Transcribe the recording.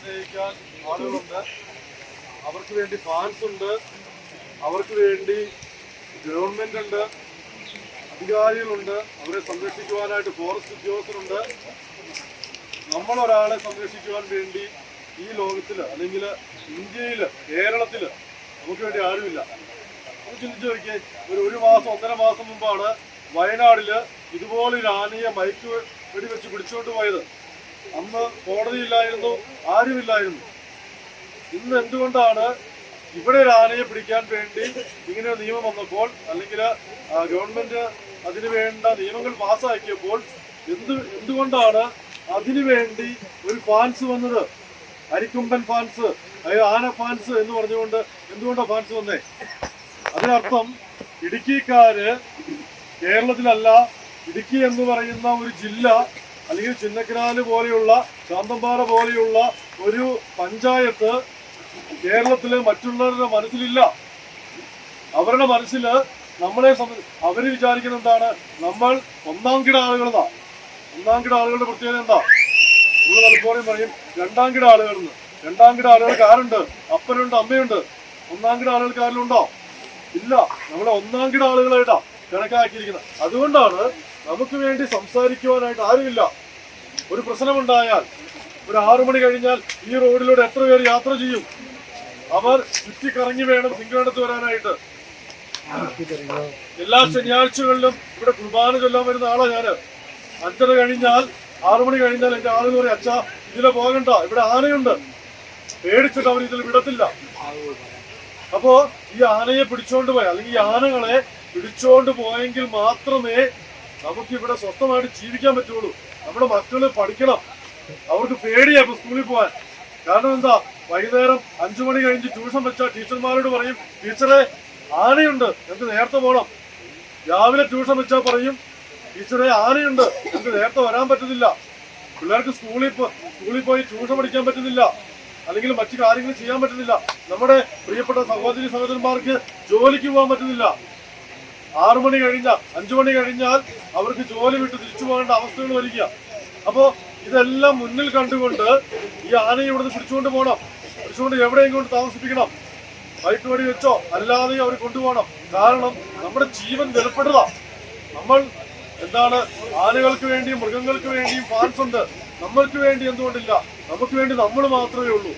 സ്നേഹിക്കാൻ ആളുകളുണ്ട്. അവർക്ക് വേണ്ടി ഫാൻസ് ഉണ്ട്. അവർക്ക് വേണ്ടി ഗവൺമെന്റ് ഉണ്ട്. അധികാരികളുണ്ട്. അവരെ സംരക്ഷിക്കുവാനായിട്ട് ഫോറസ്റ്റ് ഉദ്യോഗസ്ഥരുണ്ട്. നമ്മളൊരാളെ സംരക്ഷിക്കുവാൻ വേണ്ടി ഈ ലോകത്തിൽ അല്ലെങ്കിൽ ഇന്ത്യയിൽ കേരളത്തിൽ നമുക്ക് വേണ്ടി ആരുമില്ല. ഒന്ന് ചിന്തിച്ചു നോക്കിയേ. ഒരു ഒരു മാസം ഒന്നര മാസം മുമ്പാണ് വയനാടിൽ ഇതുപോലെ ഒരു ആനയെ മയക്ക് വെടിവെച്ച് പിടിച്ചുകൊണ്ട് പോയത്. അന്ന് കോടതിയില്ലായിരുന്നു ആരുമില്ലായിരുന്നു. ഇന്ന് എന്തുകൊണ്ടാണ് ഇവിടെ ഒരു ആനയെ പിടിക്കാൻ വേണ്ടി ഇങ്ങനെ നിയമം വന്നപ്പോൾ അല്ലെങ്കിൽ ഗവൺമെന്റ് അതിനു വേണ്ട നിയമങ്ങൾ പാസ്സാക്കിയപ്പോൾ എന്ത് എന്തുകൊണ്ടാണ് അതിനു വേണ്ടി ഒരു ഫാൻസ് വന്നത്? അരിക്കുമ്പൻ ഫാൻസ് അതായത് ആന ഫാൻസ് എന്ന് പറഞ്ഞുകൊണ്ട് എന്തുകൊണ്ടാണ് ഫാൻസ് വന്നേ? അതിനർത്ഥം ഇടുക്കിക്കാര് കേരളത്തിലല്ല ഇടുക്കി എന്ന് പറയുന്ന ഒരു ജില്ല അല്ലെങ്കിൽ ചിന്നക്കനാല് പോലെയുള്ള ശാന്തമ്പാറ പോലെയുള്ള ഒരു പഞ്ചായത്ത് കേരളത്തിലെ മറ്റുള്ളവരുടെ മനസ്സിലില്ല. അവരുടെ മനസ്സിൽ നമ്മളെ അവർ വിചാരിക്കുന്ന എന്താണ്? നമ്മൾ ഒന്നാം കിട ആളുകളെന്നാ. ഒന്നാം കിട ആളുകളുടെ പ്രത്യേകത എന്താ? നമ്മൾ പലപ്പോഴും പറയും രണ്ടാം കിട ആളുകളെന്ന് രണ്ടാം കിട ആളുകൾക്ക് ആരുണ്ട്? അപ്പനുണ്ട് അമ്മയുണ്ട്. ഒന്നാം കിട ആളുകൾക്ക് ആരിലുണ്ടോ? ഇല്ല. നമ്മളെ ഒന്നാം കിട ആളുകളായിട്ടാ കണക്കാക്കിയിരിക്കുന്നത്. അതുകൊണ്ടാണ് നമുക്ക് വേണ്ടി സംസാരിക്കുവാനായിട്ട് ആരുമില്ല. ഒരു പ്രശ്നമുണ്ടായാൽ ഒരു ആറു മണി കഴിഞ്ഞാൽ ഈ റോഡിലൂടെ എത്ര പേര് യാത്ര ചെയ്യും? അവർ ചുറ്റിക്കറങ്ങി വേണം സിംഗിളത്ത് വരാനായിട്ട്. എല്ലാ ശനിയാഴ്ചകളിലും ഇവിടെ കുർബാന ചൊല്ലാൻ വരുന്ന ആളാ ഞാൻ. അഞ്ചര കഴിഞ്ഞാൽ ആറു മണി കഴിഞ്ഞാൽ എന്റെ ആളുകൾ പറയും അച്ഛാ ഇതിലെ പോകണ്ട ഇവിടെ ആനയുണ്ട്. പേടിച്ചിട്ട് അവർ ഇതിൽ വിടത്തില്ല. അപ്പോ ഈ ആനയെ പിടിച്ചോണ്ട് പോയ അല്ലെങ്കിൽ ഈ ആനകളെ പിടിച്ചോണ്ട് പോയെങ്കിൽ മാത്രമേ നമുക്ക് ഇവിടെ സ്വസ്ഥമായിട്ട് ജീവിക്കാൻ പറ്റുള്ളൂ. നമ്മുടെ മക്കൾ പഠിക്കണം. അവർക്ക് പേടിയാ സ്കൂളിൽ പോകാൻ കാരണം എന്താ? വൈകുന്നേരം അഞ്ചു മണി കഴിഞ്ഞ് ട്യൂഷൻ വെച്ചാൽ ടീച്ചർമാരോട് പറയും ടീച്ചറെ ആനയുണ്ട്. ഞങ്ങൾക്ക് നേരത്തെ പോകണം രാവിലെ ട്യൂഷൻ വെച്ചാൽ പറയും ടീച്ചറെ ആനയുണ്ട്. ഞങ്ങൾക്ക് നേരത്തെ വരാൻ പറ്റുന്നില്ല പിള്ളേർക്ക് സ്കൂളിൽ സ്കൂളിൽ പോയി ട്യൂഷൻ പഠിക്കാൻ പറ്റുന്നില്ല. അല്ലെങ്കിൽ മറ്റു കാര്യങ്ങൾ ചെയ്യാൻ പറ്റുന്നില്ല. നമ്മുടെ പ്രിയപ്പെട്ട സഹോദരി സഹോദരന്മാർക്ക് ജോലിക്ക് പോകാൻ പറ്റുന്നില്ല. ആറു മണി കഴിഞ്ഞാൽ അഞ്ചു മണി കഴിഞ്ഞാൽ അവർക്ക് ജോലി വിട്ട് തിരിച്ചു പോകേണ്ട അവസ്ഥകൾ വരിക. അപ്പോ ഇതെല്ലാം മുന്നിൽ കണ്ടുകൊണ്ട് ഈ ആനയെ ഇവിടുന്ന് പിടിച്ചുകൊണ്ട് പോകണം. പിടിച്ചുകൊണ്ട് എവിടെയും കൊണ്ട് താമസിപ്പിക്കണം. വടി വെച്ചോ അല്ലാതെ അവർ കൊണ്ടുപോകണം. കാരണം നമ്മുടെ ജീവൻ വിലപ്പെട്ടതാ നമ്മൾ എന്താണ് ആനകൾക്ക് വേണ്ടിയും മൃഗങ്ങൾക്ക് വേണ്ടിയും ഫാൻസ് ഉണ്ട്. നമ്മൾക്ക് വേണ്ടി എന്തുകൊണ്ടില്ല. നമുക്ക് വേണ്ടി നമ്മൾ മാത്രമേ ഉള്ളൂ.